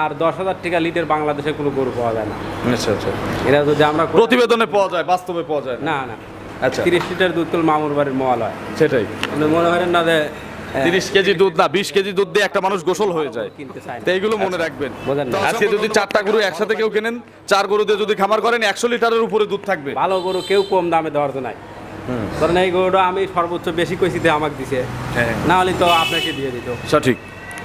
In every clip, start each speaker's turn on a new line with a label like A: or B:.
A: আর দশ হাজার টাকা লিটার বাংলাদেশে কোনো গরু পাওয়া যায় না।
B: আচ্ছা আচ্ছা।
A: এরা যদি আমরা
B: প্রতিবেদনে পাওয়া যায় বাস্তবে পাওয়া যায় না?
A: না না।
B: আচ্ছা।
A: তিরিশ লিটার দুধ তুল মামুর বাড়ির মল হয়
B: সেটাই
A: মনে করেন না যে
B: তিরিশ কেজি দুধ না বিশ কেজি দুধ দিয়ে একটা মানুষ গোসল হয়ে যায়। তো এইগুলো মনে রাখবেন।
A: বোঝেন না।
B: আজকে যদি চারটা গরু একসাথে কেউ কেনেন চার গরু দিয়ে যদি খামার করেন একশো লিটারের উপরে দুধ থাকবে।
A: ভালো গরু কেউ কম দামে দেওয়ার তো নাই। ধরেন এই গরুটা আমি সর্বোচ্চ বেশি কইছি দিয়ে আমাকে দিছে।
B: হ্যাঁ।
A: না হলে তো আপনাকে দিয়ে দিত।
B: সঠিক।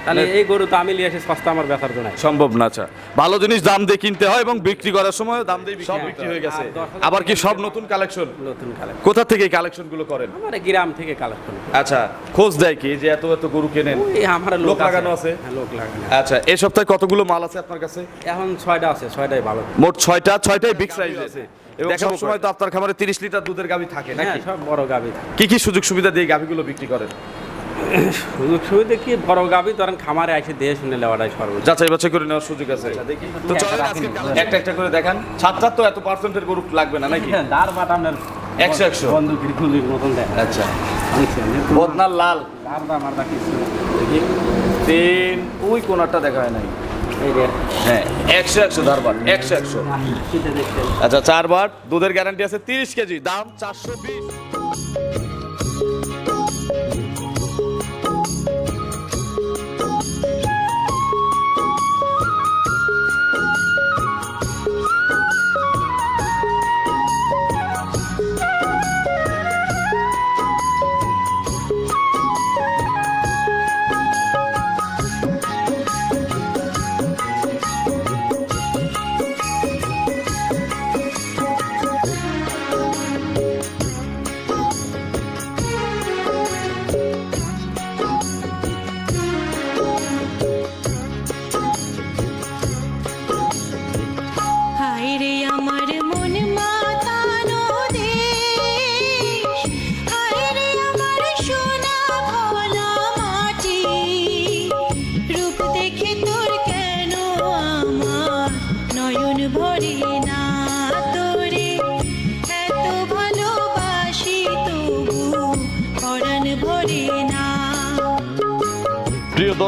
A: তাহলে এই গরু তো আমি নিয়ে এসে সস্তা আমার তো নাই
B: সম্ভব না আচ্ছা। ভালো জিনিস দাম দিয়ে কিনতে হয় এবং বিক্রি করার সময় দাম দিয়ে সব
A: হ্যাঁ,
B: বিক্রি হয়ে। গেছে। আবার কি সব নতুন কালেকশন
A: নতুন কালেকশন
B: কোথা থেকে কালেকশনগুলো করেন?
A: আমার গ্রাম থেকে কালেকশন
B: আচ্ছা খোঁজ দেয় কি যে এত এত গরু কেনেন?
A: ওই আমার
B: লোক লাগানো আছে?
A: হ্যাঁ, লোক লাগানো
B: আচ্ছা এই সপ্তাহে কতগুলো মাল আছে আপনার কাছে?
A: এখন ছয়টা আছে ছয়টাই ভালো।
B: মোট ছয়টা ছয়টাই বিগ সাইজ আছে। এবং সব সময় তো আপনার খামারে তিরিশ লিটার দুধের গাভি থাকে
A: হ্যাঁ
B: নাকি?
A: সব বড় গাবি
B: কি কি সুযোগ সুবিধা দিয়ে গাভিগুলো বিক্রি করেন?
A: সুযোগ সুবিধা কি বড় গাবি ধরেন খামারে দিয়ে শুনে নেওয়াটাই সর্বোচ্চ।
B: যাচাই বাছাই করে নেওয়ার সুযোগ আছে। তো চলেন আজকে একটা একটা করে দেখান। সাতটা তো এত পার্সেন্টের গরু লাগবে না নাকি?
A: দাঁড় আপনার
B: একশো একশো।
A: গুলির মতন
B: আচ্ছা? বদনার লাল।
A: মারদা কিছু দেখি,
B: তিন ওই কোনারটা দেখা হয় নাই। হ্যাঁ একশো একশো ধারবার একশো একশো। আচ্ছা চার বার দুধের গ্যারান্টি আছে তিরিশ কেজি। দাম চারশো বিশ।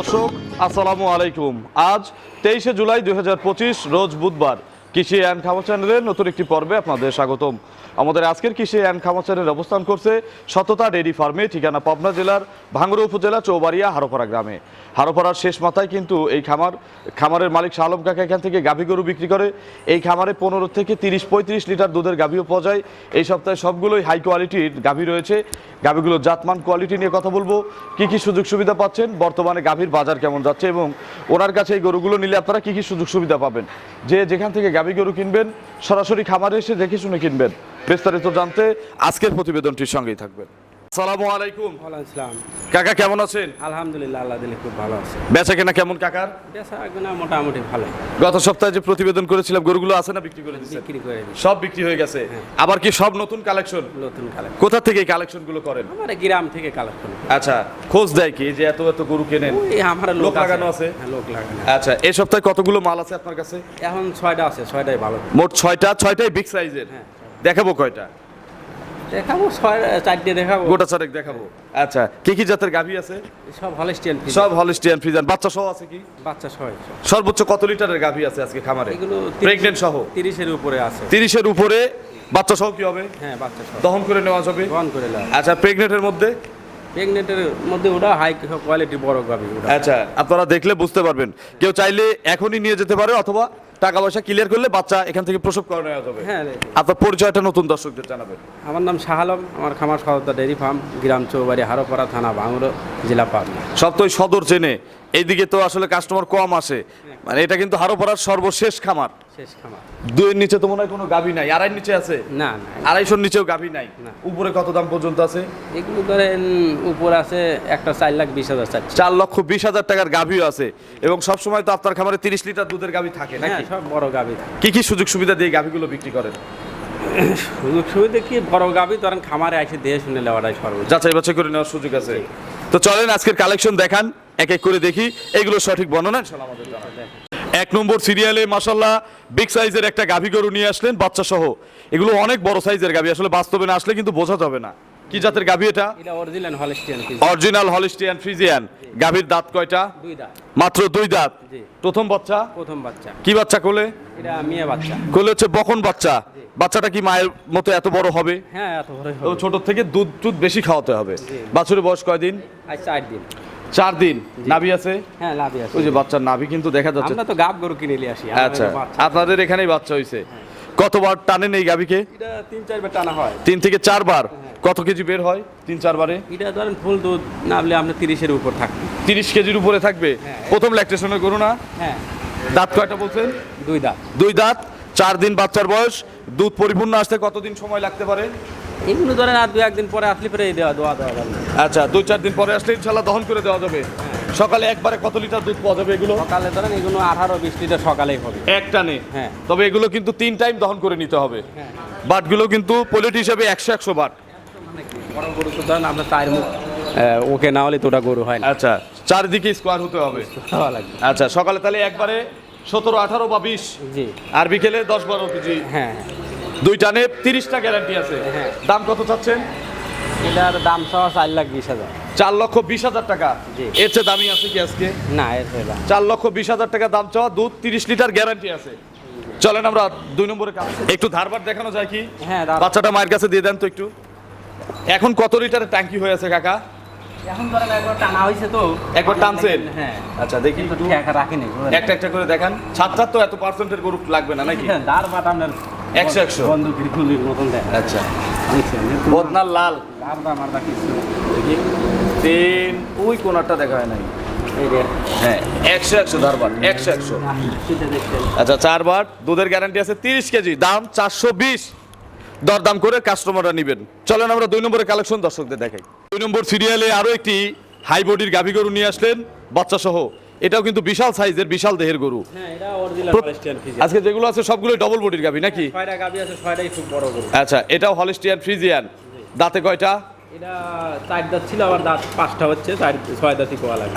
B: দর্শক আসসালামু আলাইকুম। আজ তেইশে জুলাই দু হাজার পঁচিশ রোজ বুধবার। কৃষি অ্যান্ড খামার চ্যানেলের নতুন একটি পর্বে আপনাদের স্বাগতম। আমাদের আজকের কৃষি অ্যান্ড খামার চ্যানেল অবস্থান করছে সততা ডেইরি ফার্মে, ঠিকানা পাবনা জেলার ভাঙ্গুড়া উপজেলা, চৌবাড়িয়া, হারোপাড়া গ্রামে। হারোপাড়ার শেষ মাথায় কিন্তু এই খামার, খামারের মালিক শাহ কাকা এখান থেকে গাভী গরু বিক্রি করে। এই খামারে পনেরো থেকে তিরিশ, পঁয়ত্রিশ লিটার দুধের গাভীও পাওয়া যায়। এই সপ্তাহে সবগুলোই হাই কোয়ালিটির গাভী রয়েছে। গাভীগুলোর জাতমান, কোয়ালিটি নিয়ে কথা বলব। কি কি সুযোগ সুবিধা পাচ্ছেন? বর্তমানে গাভীর বাজার কেমন যাচ্ছে? এবং ওনার কাছে এই গরুগুলো নিলে আপনারা কি কি সুযোগ সুবিধা পাবেন? যে যেখান থেকে গাভী গরু কিনবেন, সরাসরি খামারে এসে দেখে শুনে কিনবেন। বিস্তারিত জানতে আজকের প্রতিবেদনটির সঙ্গেই থাকবেন। আসসালামু আলাইকুম।
A: ওয়ালাইকুম।
B: কাকা কেমন আছেন?
A: আলহামদুলিল্লাহ আল্লাহ দিলে খুব ভালো আছে।
B: বেচা কেনা কেমন কাকার?
A: বেচা কিনা মোটামুটি ভালো।
B: গত সপ্তাহে যে প্রতিবেদন করেছিলাম গরুগুলো আছে না বিক্রি করে দিচ্ছেন?
A: বিক্রি করে
B: সব বিক্রি হয়ে গেছে। আবার কি সব নতুন কালেকশন?
A: নতুন কালেকশন।
B: কোথা থেকে এই কালেকশনগুলো করেন?
A: আমার গ্রাম থেকে কালেকশন।
B: আচ্ছা খোঁজ দেয় কি যে এত এত গরু কেনেন?
A: আমার
B: লোক
A: লোক
B: লাগানো আছে?
A: হ্যাঁ, লোক লাগানো
B: আচ্ছা এই সপ্তাহে কতগুলো মাল আছে আপনার কাছে?
A: এখন ছয়টা আছে ছয়টাই ভালো।
B: মোট ছয়টা ছয়টাই বিগ সাইজের
A: হ্যাঁ।
B: দেখাবো কয়টা?
A: দেখাবো ছয় চারটে দেখাবো।
B: গোটা চারেক দেখাবো। আচ্ছা কি কি জাতের গাভী আছে?
A: সব হলিস্টিয়ান
B: সব হলিস্টিয়ান ফ্রিজান বাচ্চা সহ আছে কি?
A: বাচ্চা ছয়
B: সর্বোচ্চ কত লিটারের গাভী আছে আজকে খামারে?
A: এগুলো
B: প্রেগনেন্ট সহ?
A: তিরিশের উপরে আছে।
B: তিরিশের উপরে। বাচ্চা সহ কি হবে?
A: হ্যাঁ বাচ্চা ছয়
B: দহন করে নেওয়া যাবে?
A: বহন করে লাও
B: আচ্ছা প্রেগনেন্টের মধ্যে?
A: প্রেগনেন্টের মধ্যে ওটা হাই কোয়ালিটি বড় ওটা।
B: আচ্ছা আপনারা দেখলে বুঝতে পারবেন। কেউ চাইলে এখনই নিয়ে যেতে পারে অথবা টাকা পয়সা ক্লিয়ার করলে বাচ্চা এখান থেকে প্রসব করে নেওয়া যাবে।
A: হ্যাঁ
B: আপনার পরিচয়টা নতুন দর্শকদের জানাবেন।
A: আমার নাম শাহ আলম আমার খামার সদর ডেয়ারি ফার্ম গ্রাম চৌবাড়ি হারোপাড়া থানা বাংলো জেলা পাবনা।
B: সব তো সদর চেনে। এইদিকে তো আসলে কাস্টমার কম আসে। মানে এটা কিন্তু হারোপাড়ার সর্বশেষ খামার।
A: শেষ খামার।
B: দুইয়ের নিচে তো মনে হয় কোনো গাভী নাই। আড়াই নিচে আছে?
A: না না।
B: আড়াইশোর নিচেও গাভী নাই।
A: না।
B: উপরে কত দাম পর্যন্ত আছে?
A: এগুলো ধরেন উপর আছে একটা চার লাখ বিশ হাজার চার
B: চার লক্ষ বিশ হাজার টাকার গাভীও আছে। এবং সব সময় তো আপনার খামারে তিরিশ লিটার দুধের গাভী থাকে
A: হ্যাঁ
B: নাকি?
A: সব বড় গাবি
B: কি কি সুযোগ সুবিধা দিয়ে গাভীগুলো বিক্রি করেন?
A: সুযোগ সুবিধা কি? বড় গাবি ধরেন খামারে এসে দিয়ে শুনে নেওয়াটাই সর্বোচ্চ।
B: যাচাই বাছাই করে নেওয়ার সুযোগ আছে। তো চলেন আজকের কালেকশন দেখান। এক এক করে দেখি। এগুলো সঠিক বর্ণনা আমাদের। এক নম্বর সিরিয়ালে মাসাল্লাহ বিগ সাইজের একটা গাভী গরু নিয়ে আসলেন বাচ্চা সহ এগুলো অনেক বড় সাইজের গাভী আসলে বাস্তবে না আসলে কিন্তু বোঝা যাবে না। কি জাতের গাভী এটা?
A: অরিজিনাল হলিস্টিয়ান
B: ফ্রিজিয়ান গাভীর দাঁত কয়টা?
A: দুই দাঁত।
B: মাত্র দুই দাঁত। প্রথম বাচ্চা?
A: প্রথম বাচ্চা।
B: কি বাচ্চা কোলে?
A: এটা মেয়ে বাচ্চা।
B: কোলে হচ্ছে বকন বাচ্চা। বাচ্চাটা কি মায়ের মতো এত বড় হবে?
A: হ্যাঁ এত বড়
B: ছোট থেকে দুধ টুধ বেশি খাওয়াতে হবে। বাছুরের বয়স কয়দিন?
A: চার দিন।
B: চার দিন। নাভি আছে?
A: হ্যাঁ লাভই আছে।
B: ওই যে বাচ্চার নাভি কিন্তু দেখা যাচ্ছে।
A: আমরা তো গাব গরু কিনে নিয়ে আসি
B: আচ্ছা আপনাদের এখানেই বাচ্চা হইছে। কতবার টানেন এই গাভিকে?
A: এটা তিন চারবার টানা হয়।
B: তিন থেকে চারবার? কত কেজি বের হয় তিন চারবারে?
A: এটা ধরেন ফুল দুধ নামলে আপনার তিরিশের উপর থাকবে।
B: তিরিশ কেজির উপরে থাকবে? প্রথম ল্যাকটেশনের গরু না?
A: হ্যাঁ।
B: দাঁত কয়টা বলছেন?
A: দুই দাঁত।
B: দুই দাঁত চার দিন বাচ্চার বয়স দুধ পরিপূর্ণ আসতে কতদিন সময় লাগতে পারে?
A: এগুলো ধরেন আর দু একদিন পরে আসলে এই দেওয়া দোয়া দেওয়া যাবে।
B: আচ্ছা দুই চার দিন পরে আসলে ইনশাল্লাহ দহন করে দেওয়া যাবে। সকালে একবারে কত লিটার দুধ পাওয়া যাবে এগুলো?
A: সকালে ধরেন এগুলো আঠারো বিশ লিটার সকালেই হবে।
B: এক টানে?
A: হ্যাঁ।
B: তবে এগুলো কিন্তু তিন টাইম দহন করে নিতে হবে। বাটগুলো কিন্তু পোলেট হিসেবে একশো একশো বাট।
A: বড় গরু তো ধরেন মুখ ওকে না হলে তো ওটা গরু হয়
B: আচ্ছা চারিদিকে স্কোয়ার হতে হবে। আচ্ছা সকালে তাহলে একবারে সতেরো আঠারো বা বিশ?
A: জি।
B: আর বিকেলে দশ বারো কেজি?
A: হ্যাঁ।
B: দুই টানে তিরিশটা গ্যারান্টি আছে।
A: হ্যাঁ।
B: দাম কত চাচ্ছেন?
A: এটার দাম সহ চার লাখ বিশ হাজার।
B: চার লক্ষ বিশ হাজার টাকা। এর চেয়ে দামি আছে কি আজকে?
A: না এর
B: চার লক্ষ বিশ হাজার টাকা দাম চাওয়া দুধ তিরিশ লিটার গ্যারান্টি আছে। চলেন আমরা দুই নম্বরে একটু ধারবার দেখানো যায় কি?
A: হ্যাঁ
B: বাচ্চাটা মায়ের কাছে দিয়ে দেন তো একটু। এখন কত লিটারের ট্যাঙ্কি হয়ে আছে কাকা?
A: এখন ধরেন একবার টানা হয়েছে তো।
B: একবার টানছেন?
A: হ্যাঁ।
B: আচ্ছা দেখি একটু।
A: রাখিনি
B: একটা একটা করে দেখান। ছাত্রার তো এত পার্সেন্টের গরু লাগবে না নাকি?
A: দাঁড় বাট আপনার।
B: একশো একশো।
A: বন্ধুকের গুলির মতন দেয়
B: আচ্ছা।
A: দেখছেন
B: বদনার লাল।
A: দাম দাম কিছু
B: তিন ওই কোনারটা দেখা হয় নাই। হ্যাঁ একশো একশো একশো একশো। আচ্ছা চারবার দুধের গ্যারান্টি আছে তিরিশ কেজি দাম চারশো বিশ। দরদাম করে কাস্টমাররা নেবেন। চলেন আমরা দুই নম্বরের কালেকশন দর্শকদের দেখাই। দুই নম্বর সিরিয়ালে আরও একটি হাই বডির গাভী গরু নিয়ে আসলেন বাচ্চা সহ এটাও কিন্তু বিশাল সাইজের বিশাল দেহের গরু।
A: হ্যাঁ
B: আজকে যেগুলো আছে সবগুলোই ডবল বডির গাভী নাকি?
A: বড়
B: আচ্ছা এটাও হলিস্টিয়ান ফ্রিজিয়ান দাঁতে কয়টা?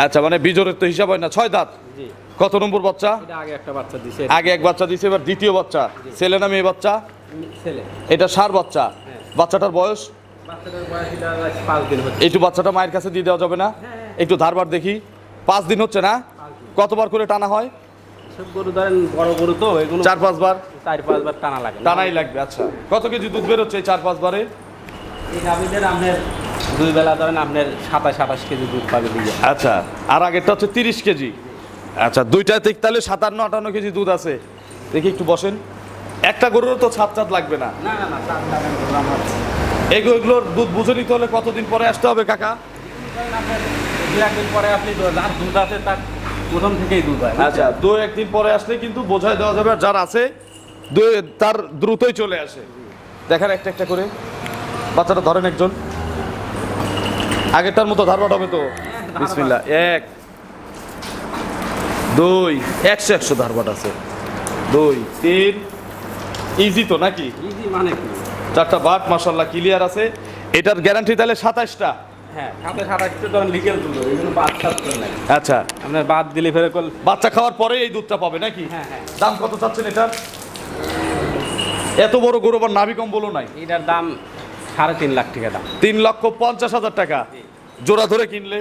B: আচ্ছা মানে বিজোরের তো হিসাব হয় না ছয় দাঁত? কত নম্বর বাচ্চা?
A: আগে
B: এক বাচ্চা দিছে এবার দ্বিতীয় বাচ্চা। ছেলে না মেয়ে বাচ্চা? এটা সার বাচ্চা। বাচ্চাটার বয়স?
A: বাচ্চাটার বয়স
B: একটু বাচ্চাটা মায়ের কাছে দিয়ে দেওয়া যাবে না? একটু ধারবার দেখি। পাঁচ দিন হচ্ছে না? কতবার করে টানা হয়?
A: সব গরু ধরেন বড় গরু তো এগুলো
B: চার পাঁচবার?
A: চার পাঁচবার টানা লাগে।
B: টানাই লাগবে আচ্ছা। কত কেজি দুধ বেরোচ্ছে চার পাঁচবারে?
A: এই গাভিদের আপনার দুই বেলা ধরেন আপনার সাতাশ সাতাশ কেজি দুধ পাবে দিয়ে
B: আচ্ছা আর আগেরটা হচ্ছে তিরিশ কেজি। আচ্ছা দুইটাতে ঠিক তাহলে সাতান্ন আটান্ন কেজি দুধ আছে। দেখি একটু বসেন। একটা গরুরও তো ছাদ ছাদ লাগবে না।
A: না না না চার লাখের
B: এগুলোর দুধ বুঝে নিতে হলে কতদিন পরে আসতে হবে কাকা?
A: একদিন পরে আপনি দুধ আছে তার প্রথম থেকেই দুধ হয়
B: আচ্ছা দু একদিন পরে আসলে কিন্তু বোঝাই দেওয়া যাবে আর যার আছে তার দ্রুতই চলে আসে। দেখেন একটা একটা করে। বাচ্চাটা ধরেন একজন। আগেরটার মতো ধারবাট হবে তো। বিসমিল্লা এক দুই একশো একশো ধারবাট আছে দুই তিন। ইজি তো নাকি?
A: ইজি মানে কি?
B: চারটা বাট মাসাল্লাহ ক্লিয়ার আছে। এটার গ্যারান্টি তাহলে সাতাশটা
A: হ্যাঁ সাতাশটা ধরেন লিগেল দুধ এগুলো সাত করে
B: আচ্ছা।
A: আপনার বাদ দিলে ফেরে কল
B: বাচ্চা খাওয়ার পরে এই দুধটা পাবে নাকি?
A: হ্যাঁ, হ্যাঁ।
B: দাম কত চাচ্ছেন এটার? এত বড় গরু আবার নাভি কম বলো নাই।
A: এটার দাম সাড়ে তিন লাখ টাকা দাম।
B: তিন লক্ষ পঞ্চাশ হাজার টাকা। জোড়া ধরে কিনলে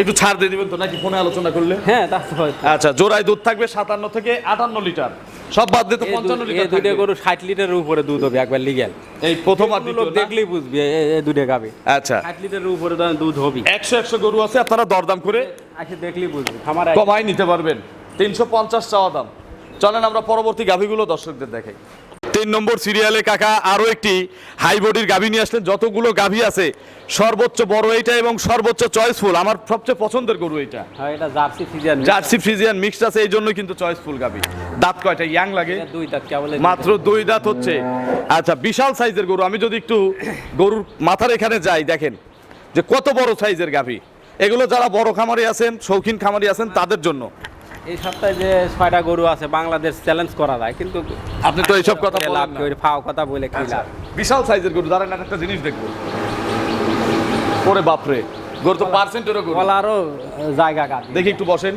B: একটু ছাড় দিয়ে দিবেন তো নাকি? ফোনে আলোচনা করলে।
A: হ্যাঁ হয়।
B: আচ্ছা জোড়ায় দুধ থাকবে সাতান্ন থেকে আটান্ন লিটার। সব বাদ দিয়ে তো পঞ্চান্ন লিটার
A: দুটো গরু ষাট লিটারের উপরে দুধ হবে একবার লিগেল।
B: এই প্রথম আর দ্বিতীয়
A: দেখলেই বুঝবি এই দুটো গাবে।
B: আচ্ছা।
A: ষাট লিটারের উপরে দুধ হবে
B: একশো একশো গরু আছে আপনারা দরদাম করে
A: আসে দেখলেই বুঝবি আমার
B: কমাই নিতে পারবেন। তিনশো পঞ্চাশ চাওয়া দাম। চলেন আমরা পরবর্তী গাভীগুলো দর্শকদের দেখাই। তিন নম্বর সিরিয়ালে কাকা আরও একটি হাই বডির গাভী নিয়ে আসলেন। যতগুলো গাভী আছে সর্বোচ্চ বড় এইটা এবং সর্বোচ্চ চয়েসফুল আমার সবচেয়ে পছন্দের গরু
A: হ্যাঁ এটা jersey Friesian
B: jersey Friesian mixed আছে এই জন্য কিন্তু চয়েসফুল গাভী। দাঁত কয়টা? ইয়াং লাগে।
A: দুই দাঁত কেবল
B: মাত্র দুই দাঁত হচ্ছে। আচ্ছা বিশাল সাইজের গরু। আমি যদি একটু গরুর মাথার এখানে যাই দেখেন যে কত বড় সাইজের গাভী। এগুলো যারা বড় খামারি আছেন শৌখিন খামারি আছেন তাদের জন্য।
A: এই সপ্তাহে যে ছয়টা গরু আছে বাংলাদেশ চ্যালেঞ্জ করা যায় কিন্তু
B: আপনি তো এইসব কথা
A: লাভ
B: বলেন
A: করে ফাও কথা বলে কি
B: আচ্ছা,
A: লাভ?
B: বিশাল সাইজের গরু দাঁড়ান একটা জিনিস দেখব। ওরে বাপরে গরু তো পার্সেন্টেরও গরু।
A: বলারও জায়গা গাছ
B: দেখি একটু বসেন।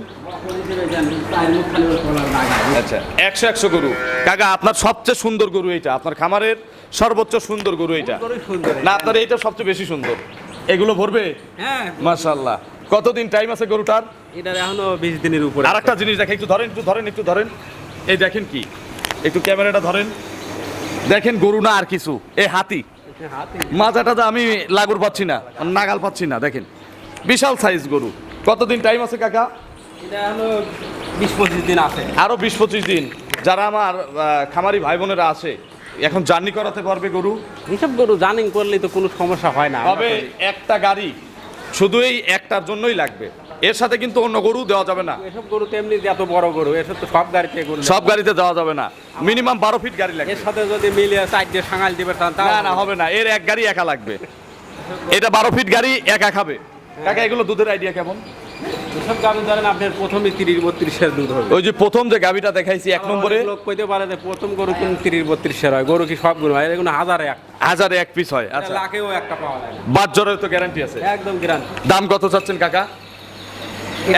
B: আচ্ছা একশো একশো গরু। কাকা আপনার সবচেয়ে সুন্দর গরু এইটা। আপনার খামারের সর্বোচ্চ সুন্দর গরু এইটা। না আপনার এইটা সবচেয়ে বেশি সুন্দর। এগুলো ভরবে?
A: হ্যাঁ।
B: মাশাল্লাহ কতদিন টাইম আছে গরুটার?
A: এটার এখনও বিশ দিনের উপরে
B: আর একটা জিনিস দেখেন একটু ধরেন একটু ধরেন একটু ধরেন। এই দেখেন কি? একটু ক্যামেরাটা ধরেন। দেখেন গরু না আর কিছু এই হাতি। মাজাটা তো আমি লাগুর পাচ্ছি না নাগাল পাচ্ছি না দেখেন। বিশাল সাইজ গরু। কতদিন টাইম আছে কাকা?
A: এটা এখনও বিশ পঁচিশ দিন আছে।
B: আরও বিশ পঁচিশ দিন। যারা আমার খামারি ভাই বোনেরা আছে এখন জার্নি করাতে পারবে গরু?
A: এইসব গরু জানিং করলে তো কোনো সমস্যা হয় না
B: তবে একটা গাড়ি শুধু এই একটার জন্যই লাগবে। এর সাথে কিন্তু অন্য গরু দেওয়া যাবে না।
A: এসব গরু তেমনি এত বড় গরু এসব তো সব গাড়িতে গরু
B: সব গাড়িতে দেওয়া যাবে না। মিনিমাম বারো ফিট গাড়ি লাগবে।
A: এর সাথে যদি মিলিয়ে সাইড দিয়ে সাঙাল দিবে
B: না না হবে না। এর এক গাড়ি একা লাগবে। এটা বারো ফিট গাড়ি একা খাবে। কাকা এগুলো দুধের আইডিয়া কেমন?
A: এসব গাড়ি ধরেন আপনার প্রথমে তিরিশ বত্রিশের দুধ হবে।
B: ওই যে প্রথম যে গাভিটা দেখাইছি এক নম্বরে।
A: লোক কইতে পারে যে প্রথম গরু কোন তিরিশ বত্রিশের হয়। গরু কি সব গরু হয়? এগুলো হাজারে এক।
B: হাজারে এক পিস হয় আচ্ছা।
A: লাখেও একটা পাওয়া যায়।
B: বাদ জ্বরের তো গ্যারান্টি আছে।
A: একদম গ্রান্ট
B: দাম কত চাচ্ছেন কাকা?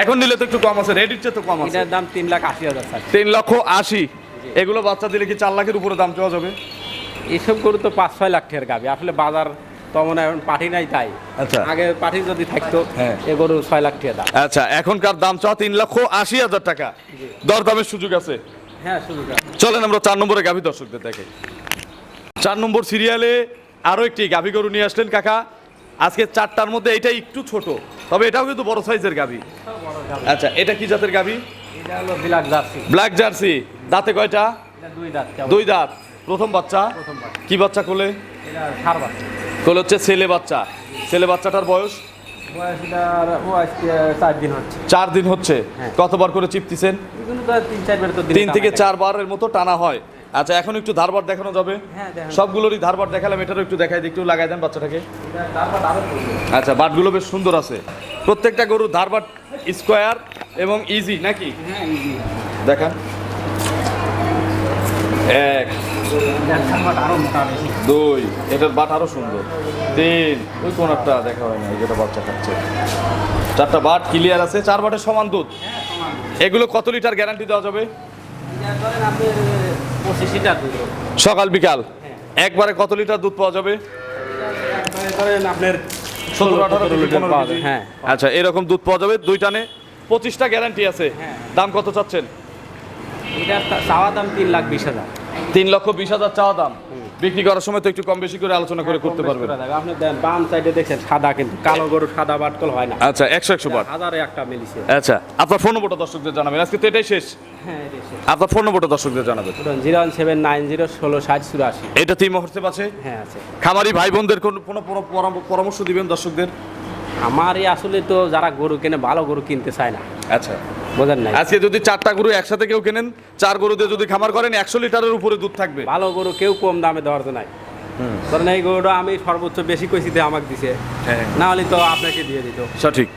B: এখন নিলে তো একটু কম আছে রেডির চেয়ে তো কম আছে।
A: এটার দাম তিন লাখ আশি হাজার স্যার।
B: তিন লক্ষ আশি। এগুলো বাচ্চা দিলে কি চার লাখের উপরে দাম চাওয়া যাবে?
A: এসব গরু তো পাঁচ ছয় লাখ টাকার গাবি। আসলে বাজার তেমন এখন পাঠি নাই তাই।
B: আচ্ছা।
A: আগে পাঠি যদি থাকতো
B: হ্যাঁ।
A: এ গরু ছয় লাখ টাকা দাম।
B: আচ্ছা এখনকার দাম চাওয়া তিন লক্ষ আশি হাজার টাকা। দরদামের সুযোগ আছে।
A: হ্যাঁ শুরু
B: চলেন আমরা চার নম্বরে গাভী দর্শকদের দেখে। চার নম্বর সিরিয়ালে আরও একটি গাভী গরু নিয়ে আসলেন কাকা। আজকে চারটার মধ্যে এটা একটু ছোট তবে এটাও কিন্তু বড় সাইজের গাভী। আচ্ছা এটা কি জাতের
A: জার্সি
B: ব্ল্যাক জার্সি দাঁতে কয়টা?
A: দুই দাঁত
B: প্রথম বাচ্চা। কি বাচ্চা কোলে? কোলে হচ্ছে ছেলে বাচ্চা। ছেলে বাচ্চাটার বয়স?
A: চার দিন হচ্ছে। হ্যাঁ।
B: কতবার করে চিপতিছেন?
A: তিন
B: থেকে চারবারের মতো টানা হয়। আচ্ছা এখন একটু ধারবার দেখানো যাবে।
A: হ্যাঁ, দেখান।
B: সবগুলোরই ধারবার দেখালাম এটারও একটু দেখাই একটু লাগাই দেন বাচ্চাটাকে। আচ্ছা বাটগুলো বেশ সুন্দর আছে। প্রত্যেকটা গরুর ধারবাট স্কোয়ার এবং ইজি নাকি?
A: হ্যাঁ
B: দেখান। এক। দুই এটার বাট আরও সুন্দর। তিন ওই কোনারটা দেখা হয় না যেটা বাচ্চা খাচ্ছে। চারটা বাট ক্লিয়ার আছে চার বাটের সমান দুধ।
A: হ্যাঁ,
B: এগুলো কত লিটার গ্যারান্টি দেওয়া যাবে?
A: পঁচিশ লিটার দুধ।
B: সকাল বিকাল?
A: হ্যাঁ।
B: একবারে কত লিটার দুধ পাওয়া যাবে?
A: আপনার
B: সতেরো আঠারো
A: লিটার পাওয়া যাবে হ্যাঁ।
B: আচ্ছা এরকম দুধ পাওয়া যাবে দুই টানে। পঁচিশটা গ্যারান্টি আছে।
A: হ্যাঁ।
B: দাম কত চাচ্ছেন?
A: এটা চাওয়া দাম তিন লাখ বিশ হাজার।
B: তিন লক্ষ বিশ হাজার চাওয়া দাম। বিক্রি করার সময় তো একটু কম বেশি করে আলোচনা করে করতে পারবেন।
A: আপনি বাম সাইডে দেখছেন সাদা কিন্তু কালো গরু সাদা বাটকল হয় না।
B: আচ্ছা একশো একশো বার
A: হাজারে একটা মিলিছে।
B: আচ্ছা আপনার ফোন নম্বরটা দর্শকদের জানাবেন। আজকে তো এটাই শেষ।
A: হ্যাঁ
B: আপনার ফোন নম্বরটা দর্শকদের জানাবেন।
A: Zero one seven nine zero ষোলো ষাট চুরাশি।
B: এটা তিন মুহূর্তে আছে
A: হ্যাঁ আছে।
B: খামারি ভাই বোনদের কোনো কোনো পর- পরাম- পরামর্শ দিবেন দর্শকদের?
A: আমারই আসলে তো যারা গরু কেনে ভালো গরু কিনতে চায় না।
B: আচ্ছা।
A: বোঝেন নাই।
B: আজকে যদি চারটা গরু একসাথে কেউ কেনেন চার গরু দিয়ে যদি খামার করেন একশো লিটারের উপরে দুধ থাকবে।
A: ভালো গরু কেউ কম দামে দেওয়ার নাই। ধরেন এই গরুটা আমি সর্বোচ্চ বেশি কইছি দিয়ে আমাকে দিছে।
B: হ্যাঁ।
A: না হলে তো আপনাকে দিয়ে দিত।
B: সঠিক।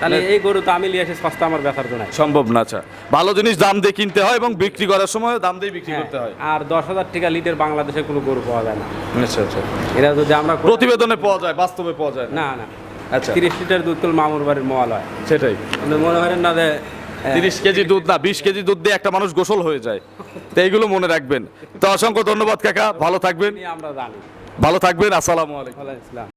A: তাহলে এই গরু তো আমি নিয়ে এসে সস্তা আমার তো নাই।
B: সম্ভব না আচ্ছা। ভালো জিনিস দাম দিয়ে কিনতে হয় এবং বিক্রি করার সময় দাম দিয়ে বিক্রি
A: হ্যাঁ,
B: করতে হয়।
A: আর দশ হাজার টাকা লিটার বাংলাদেশে কোনো গরু পাওয়া যায় না।
B: আচ্ছা আচ্ছা।
A: এটা যদি আমরা
B: প্রতিবেদনে পাওয়া যায় বাস্তবে পাওয়া যায় না।
A: না
B: আচ্ছা।
A: তিরিশ লিটার দুধ তুল মামুর বাড়ির মল হয়
B: সেটাই
A: মনে করেন না যে
B: তিরিশ কেজি দুধ না বিশ কেজি দুধ দিয়ে একটা মানুষ গোসল হয়ে যায়। তো এইগুলো মনে রাখবেন। তো অসংখ্য ধন্যবাদ কাকা। ভালো থাকবেন।
A: নিয়ে আমরা জানি।
B: ভালো থাকবেন। আসসালামু আলাইকুম।
A: আসসালাম।